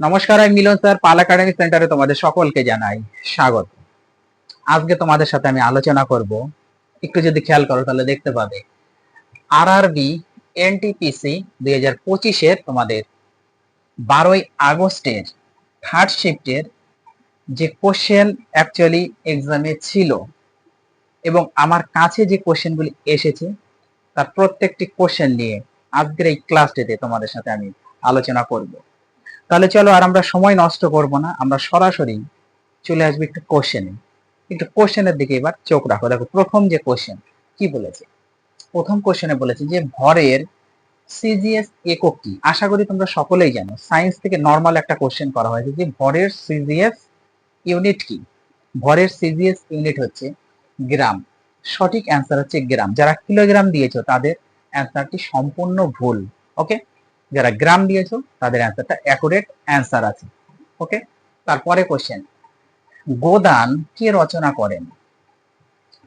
নমস্কার, আমি মিলন স্যার পাল একাডেমি সেন্টারে তোমাদের সকলকে জানাই স্বাগত। আজকে তোমাদের সাথে আমি আলোচনা করব। একটু যদি খেয়াল করো তাহলে দেখতে পাবে। আরআরবি এনটিপিসি দুই হাজার পঁচিশের তোমাদের বারোই আগস্টের থার্ড শিফটের যে কোশ্চেন অ্যাকচুয়ালি এক্সামে ছিল এবং আমার কাছে যে কোশ্চেনগুলি এসেছে, তার প্রত্যেকটি কোশ্চেন নিয়ে আজকের এই ক্লাসটিতে তোমাদের সাথে আমি আলোচনা করব। তাহলে চলো আর আমরা সময় নষ্ট করব না, আমরা সরাসরি চলে আসব একটু কোশ্চেনে একটু কোশ্চেনের দিকে এবার চোখ রাখো। দেখো, প্রথম যে কোশ্চেন কি বলেছে? প্রথম কোশ্চেনে বলেছে যে ভরের সিজিএস একক কি? আশা করি তোমরা সকলেই জানো সায়েন্স থেকে নর্মাল একটা কোশ্চেন করা হয়েছে যে ভরের সিজিএস ইউনিট কি? ভরের সিজিএস ইউনিট হচ্ছে গ্রাম। সঠিক অ্যান্সার হচ্ছে গ্রাম। যারা কিলোগ্রাম দিয়েছ, তাদের অ্যান্সারটি সম্পূর্ণ ভুল ওকে যারা গ্রাম দিয়েছ, তাদের অ্যান্সারটা অ্যাকুরেট অ্যান্সার আছে। ওকে তারপরে কোশ্চেন গোদান কে রচনা করেন?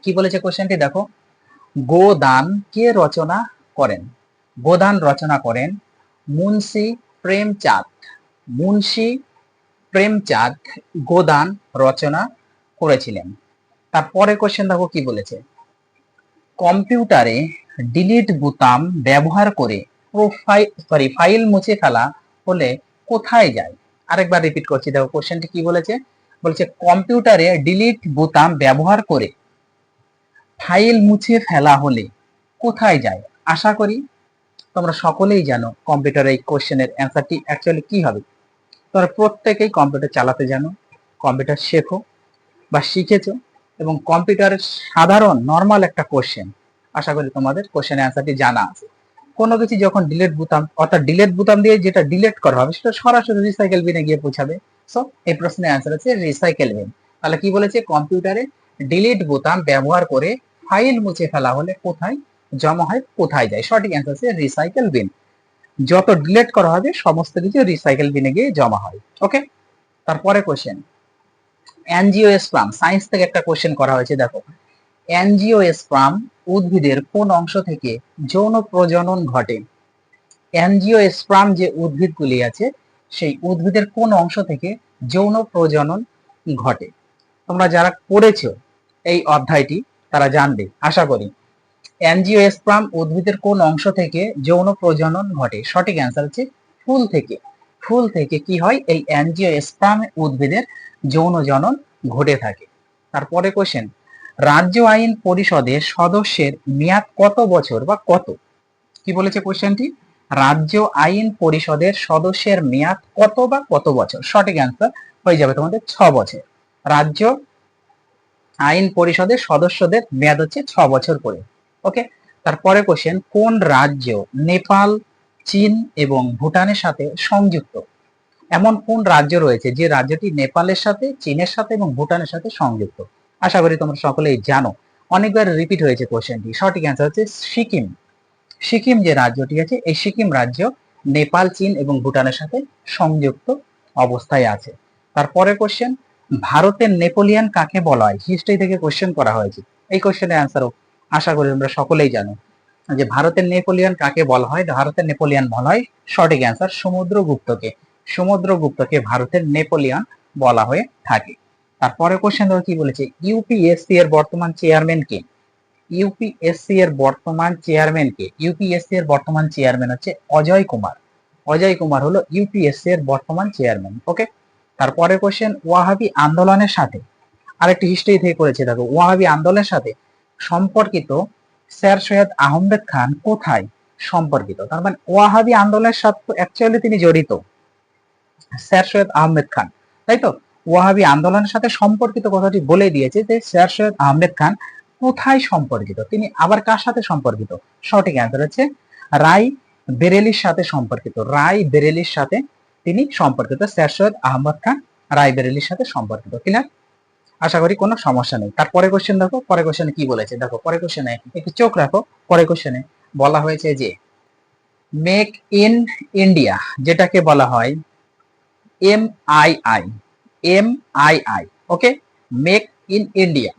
কি বলেছে কোশ্চেনটি দেখো। গোদান কে রচনা করেন? গোদান রচনা করেন মুন্সি প্রেমচাঁদ। মুন্সি প্রেমচাঁদ গোদান রচনা করেছিলেন। তারপরে কোশ্চেন দেখো কি বলেছে? কম্পিউটারে ডিলিট বোতাম ব্যবহার করে প্রোফাইল সরি ফাইল মুছে ফেলা হলে কোথায় যায়? আরেকবার রিপিট করছি, দেখো কোশ্চেনটি কি বলেছে? বলছে কম্পিউটারে ডিলিট বোতাম ব্যবহার করে ফাইল মুছে ফেলা হলে কোথায় যায়? আশা করি তোমরা সকলেই জানো কম্পিউটার এই কোশ্চেনের অ্যান্সারটি অ্যাকচুয়ালি কি হবে। তোমরা প্রত্যেকেই কম্পিউটার চালাতে জানো কম্পিউটার শেখো বা শিখেছো এবং কম্পিউটারের সাধারণ নর্মাল একটা কোশ্চেন আশা করি তোমাদের কোশ্চেনের অ্যান্সারটি জানা আছে। কোনো কিছু যখন ডিলেট বোতাম, অর্থাৎ ডিলেট বোতাম দিয়ে যেটা ডিলেট করা হবে, সেটা সরাসরি রিসাইকেল বিনে গিয়ে পৌঁছাবে। সো এই প্রশ্নের অ্যান্সার হচ্ছে রিসাইকেল বিন তাহলে কি বলেছে? কম্পিউটারে ডিলিট বোতাম ব্যবহার করে ফাইল মুছে ফেলা হলে কোথায়? জমা হয়, কোথায় যায়? সঠিক অ্যান্সার হচ্ছে রিসাইকেল বিন যত ডিলেট করা হবে, সমস্ত কিছু রিসাইকেল বিনে গিয়ে জমা হয়। ওকে তারপরে কোশ্চেন অ্যানজিওস্পাম সায়েন্স থেকে একটা কোশ্চেন করা হয়েছে, দেখো। অ্যানজিওস্পাম উদ্ভিদের কোন অংশ থেকে যৌন প্রজনন ঘটে? অ্যানজিওস্পাম যে উদ্ভিদগুলি আছে, সেই উদ্ভিদের কোন অংশ থেকে যৌন প্রজনন ঘটে? তোমরা যারা পড়েছো এই অধ্যায়টি, তারা জানবে। আশা করি। অ্যানজিওস্পাম উদ্ভিদের কোন অংশ থেকে যৌন প্রজনন ঘটে? সঠিক অ্যান্সার হচ্ছে ফুল থেকে। ফুল থেকে কি হয়? এই অ্যানজিওস্পাম উদ্ভিদের যৌন জনন ঘটে থাকে। তারপরে কোশ্চেন রাজ্য আইন পরিষদের সদস্যের মেয়াদ কত বছর বা কত? কি বলেছে কোশ্চেনটি রাজ্য আইন পরিষদের সদস্যের মেয়াদ কত বা কত বছর? সঠিক অ্যান্সার হয়ে যাবে তোমাদের ছ বছর। রাজ্য আইন পরিষদের সদস্যদের মেয়াদ হচ্ছে ছ বছর করে। ওকে তারপরে কোশ্চেন কোন রাজ্য নেপাল, চীন এবং ভুটানের সাথে সংযুক্ত? এমন কোন রাজ্য রয়েছে যে রাজ্যটি নেপালের সাথে, চীনের সাথে এবং ভুটানের সাথে সংযুক্ত? আশা করি তোমরা সকলেই জানো। অনেকবার রিপিট হয়েছে কোশ্চেনটি সঠিক অ্যান্সার হচ্ছে সিকিম। সিকিম যে রাজ্যটি আছে, এই সিকিম রাজ্য নেপাল, চীন এবং ভুটানের সাথে সংযুক্ত অবস্থায় আছে। তারপরে কোশ্চেন ভারতের নেপোলিয়ান কাকে বলা হয়? হিস্ট্রি থেকে কোশ্চেন করা হয়েছে। এই কোশ্চেনের অ্যান্সারও আশা করি তোমরা সকলেই জানো। যে ভারতের নেপোলিয়ান কাকে বলা হয়? ভারতের নেপোলিয়ান বলা হয় সঠিক অ্যান্সার সমুদ্রগুপ্তকে। সমুদ্রগুপ্তকে ভারতের নেপোলিয়ান বলা হয়ে থাকে। তারপরে কোশ্চেন ধরো কি বলেছে? ইউপিএসসি এর বর্তমান চেয়ারম্যান কে? ইউপিএসসি এর বর্তমান চেয়ারম্যান কে? ইউপিএসসি এর বর্তমান চেয়ারম্যান হচ্ছে অজয় কুমার। অজয় কুমার হলো ইউপিএসসি এর বর্তমান চেয়ারম্যান ওকে তারপরে কোশ্চেন ওয়াহাবি আন্দোলনের সাথে? আরেকটি হিস্ট্রি থেকে করেছে, দেখো, ওয়াহাবি আন্দোলনের সাথে সম্পর্কিত স্যার সৈয়দ আহমেদ খান কোথায় সম্পর্কিত? তার মানে ওয়াহাবি আন্দোলনের সাথে অ্যাকচুয়ালি তিনি জড়িত, স্যার সৈয়দ আহমেদ খান, তাই তো? ওয়াহাবি আন্দোলনের সাথে সম্পর্কিত কথাটি বলে দিয়েছে যে স্যার সৈয়দ আহমেদ খান কোথায় সম্পর্কিত? তিনি আবার কার সাথে সম্পর্কিত? সঠিক অ্যান্সার হচ্ছে রাই বেরেলির সাথে সম্পর্কিত। রাই বেরেলির সাথে তিনি সম্পর্কিত। স্যার সৈয়দ আহমদ খান রাই বেরেলির সাথে সম্পর্কিত। ক্লিয়ার আশা করি কোনো সমস্যা নেই। তারপরে কোশ্চেন দেখো। পরে কোশ্চেনে কি বলেছে? দেখো পরে কোশ্চেনে একটু চোখ রাখো। পরে কোশ্চেনে বলা হয়েছে যে মেক ইন ইন্ডিয়া যেটাকে বলা হয় M I I M I I okay make in India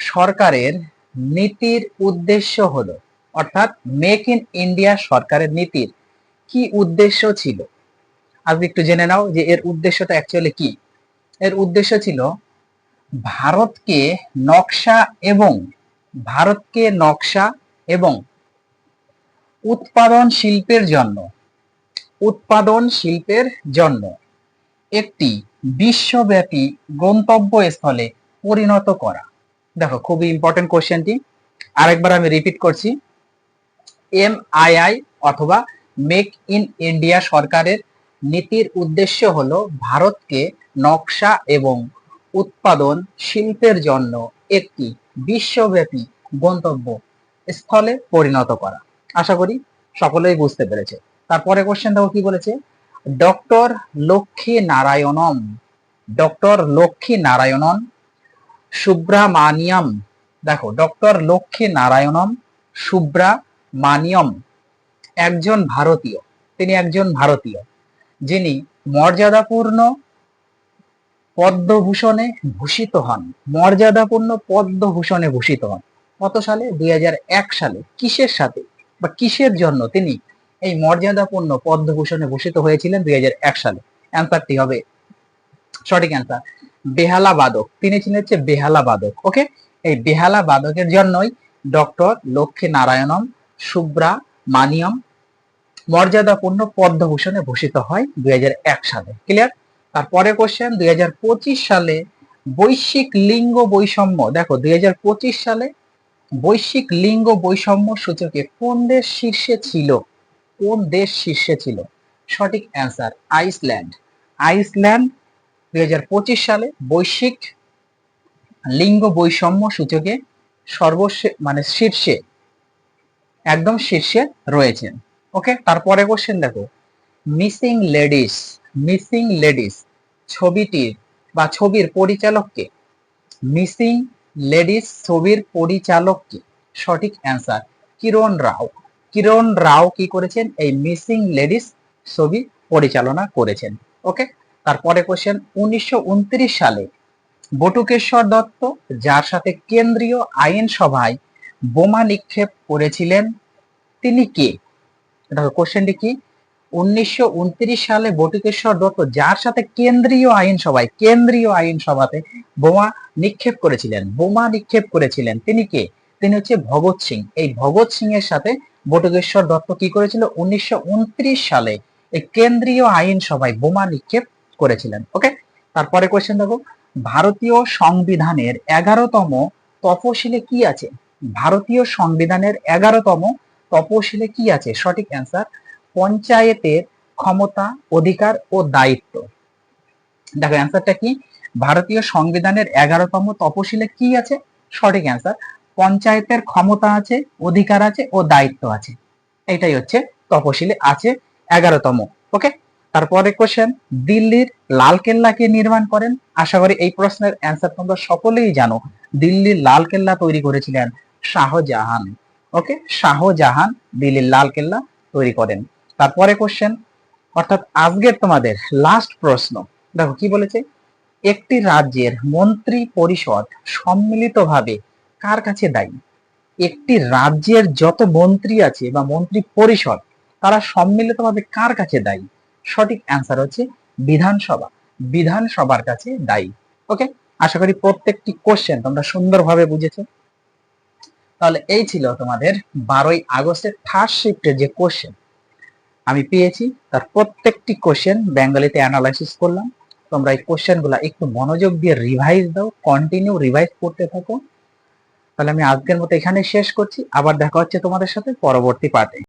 সরকারের নীতির উদ্দেশ্য হলো, অর্থাৎ মেক ইন ইন্ডিয়া সরকারের নীতির কি উদ্দেশ্য ছিল? আজকে একটু জেনে নাও যে এর উদ্দেশ্যটা অ্যাকচুয়ালি কি? এর উদ্দেশ্য ছিল ভারতকে নকশা এবং, ভারতকে নকশা এবং উৎপাদন শিল্পের জন্য, উৎপাদন শিল্পের জন্য একটি বিশ্বব্যাপী গন্তব্যস্থলে পরিণত করা। দেখো, খুবই ইম্পর্টেন্ট কোশ্চেনটি আরেকবার আমি রিপিট করছি। এম আই আই অথবা মেক ইন ইন্ডিয়া সরকারের নীতির উদ্দেশ্য হলো ভারতকে নকশা এবং উৎপাদন শিল্পের জন্য একটি বিশ্বব্যাপী গন্তব্য স্থলে পরিণত করা। আশা করি সকলেই বুঝতে পেরেছে। তারপরে কোশ্চেন দেখো কি বলেছে? ডক্টর লক্ষ্মী নারায়ণম ডক্টর লক্ষ্মী নারায়ণন সুব্রামানিয়াম, দেখো, ডক্টর লক্ষ্মী নারায়ণম সুব্রামানিয়ম, একজন ভারতীয়, তিনি একজন ভারতীয়, যিনি মর্যাদাপূর্ণ পদ্মভূষণে ভূষিত হন, মর্যাদাপূর্ণ পদ্মভূষণে ভূষিত হন। কত সালে? দুই হাজার এক সালে। কিসের সাথে? বা কিসের জন্য তিনি এই মর্যাদাপূর্ণ পদ্মভূষণে ভূষিত হয়েছিলেন দুই হাজার এক সালে। অ্যান্সারটি হবে সঠিক অ্যান্সার, বেহালা বাদক। তিনি ছিলেন হচ্ছে বেহালা বাদক, ওকে? এই বেহালা বাদকের জন্যই ডক্টর লক্ষ্মী নারায়ণম সুব্রা, মানিয়ম মর্যাদাপূর্ণ পদ্মভূষণে ভূষিত হয় দুই হাজার এক সালে। ক্লিয়ার তারপরে কোশ্চেন দুই হাজার পঁচিশ সালে বৈশ্বিক লিঙ্গ বৈষম্য। দেখো, দুই হাজার পঁচিশ সালে বৈশ্বিক লিঙ্গ বৈষম্য সূচকে কোন দেশ শীর্ষে ছিল? কোন দেশ শীর্ষে ছিল? সঠিক অ্যান্সার, আইসল্যান্ড। আইসল্যান্ড দুই হাজার পঁচিশ সালে বৈশ্বিক লিঙ্গ বৈষম্য সূচকে সর্বশে মানে শীর্ষে, একদম শীর্ষে রয়েছেন ওকে, তারপরে কোশ্চেন দেখো। মিসিং লেডিস মিসিং লেডিস ছবিটির বা ছবির পরিচালককে মিসিং লেডিস ছবির পরিচালককে সঠিক অ্যান্সার, কিরণ রাও। কিরণ রাও কি করেছেন? এই মিসিং লেডিস ছবি পরিচালনা করেছেন। ওকে তারপরে কোশ্চেন উনিশশো উনত্রিশ সালে বটুকেশ্বর দত্ত, যার সাথে কেন্দ্রীয় আইনসভায় বোমা নিক্ষেপ করেছিলেন, তিনি কে? কোশ্চেনটি কি? উনিশশো উনত্রিশ সালে বটুকেশ্বর দত্ত, যার সাথে কেন্দ্রীয় আইনসভায় কেন্দ্রীয় আইনসভাতে বোমা নিক্ষেপ করেছিলেন, বোমা নিক্ষেপ করেছিলেন, তিনি কে? তিনি হচ্ছে ভগৎ সিং। এই ভগৎ সিং এর সাথে বটুকেশ্বর দত্ত কি করেছিল? উনিশশো সালে এই কেন্দ্রীয় আইনসভায় বোমা নিক্ষেপ করেছিলেন। ওকে তারপরে কোয়েশ্চেন দেখো। ভারতীয় সংবিধানের এগারোতম তপশিলে কি আছে? ভারতীয় সংবিধানের এগারোতম তপশিলে কি আছে? সঠিক অ্যান্সার পঞ্চায়েতের ক্ষমতা, অধিকার ও দায়িত্ব। দেখো অ্যান্সারটা কি? ভারতীয় সংবিধানের এগারোতম তপশিলে কি আছে? সঠিক অ্যান্সার পঞ্চায়েতের ক্ষমতা আছে, অধিকার আছে ও দায়িত্ব আছে। এটাই হচ্ছে তপশিলে আছে এগারোতম ওকে তারপরে কোশ্চেন দিল্লির লাল কেল্লাকে নির্মাণ করেন? আশা করি এই প্রশ্নের অ্যান্সার তোমরা সকলেই জানো। দিল্লির লাল কেল্লা তৈরি করেছিলেন শাহজাহান ওকে শাহজাহান দিল্লির লাল কেল্লা তৈরি করেন। তারপরে কোশ্চেন অর্থাৎ আজকের তোমাদের লাস্ট প্রশ্ন। দেখো কি বলেছে? একটি রাজ্যের মন্ত্রী পরিষদ সম্মিলিতভাবে কার কাছে দায়ী? একটি রাজ্যের যত মন্ত্রী আছে বা মন্ত্রী পরিষদ, তারা সম্মিলিতভাবে কার কাছে দায়ী? সঠিক অ্যান্সার হচ্ছে বিধানসভা। বিধানসভার কাছে দায়ী। ওকে আশা করি প্রত্যেকটি কোশ্চেন তোমরা সুন্দরভাবে বুঝেছ। তাহলে এই ছিল তোমাদের বারোই আগস্টের থার্ড শিফটের যে কোশ্চেন আমি পেয়েছি, তার প্রত্যেকটি কোশ্চেন বেঙ্গলিতে অ্যানালাইসিস করলাম। তোমরা এই কোশ্চেনগুলা একটু মনোযোগ দিয়ে রিভাইজ দাও কন্টিনিউ রিভাইজ করতে থাকো। তাহলে আমি আজকের মতো এখানে শেষ করছি। আবার দেখা হচ্ছে তোমাদের সাথে পরবর্তী পার্টে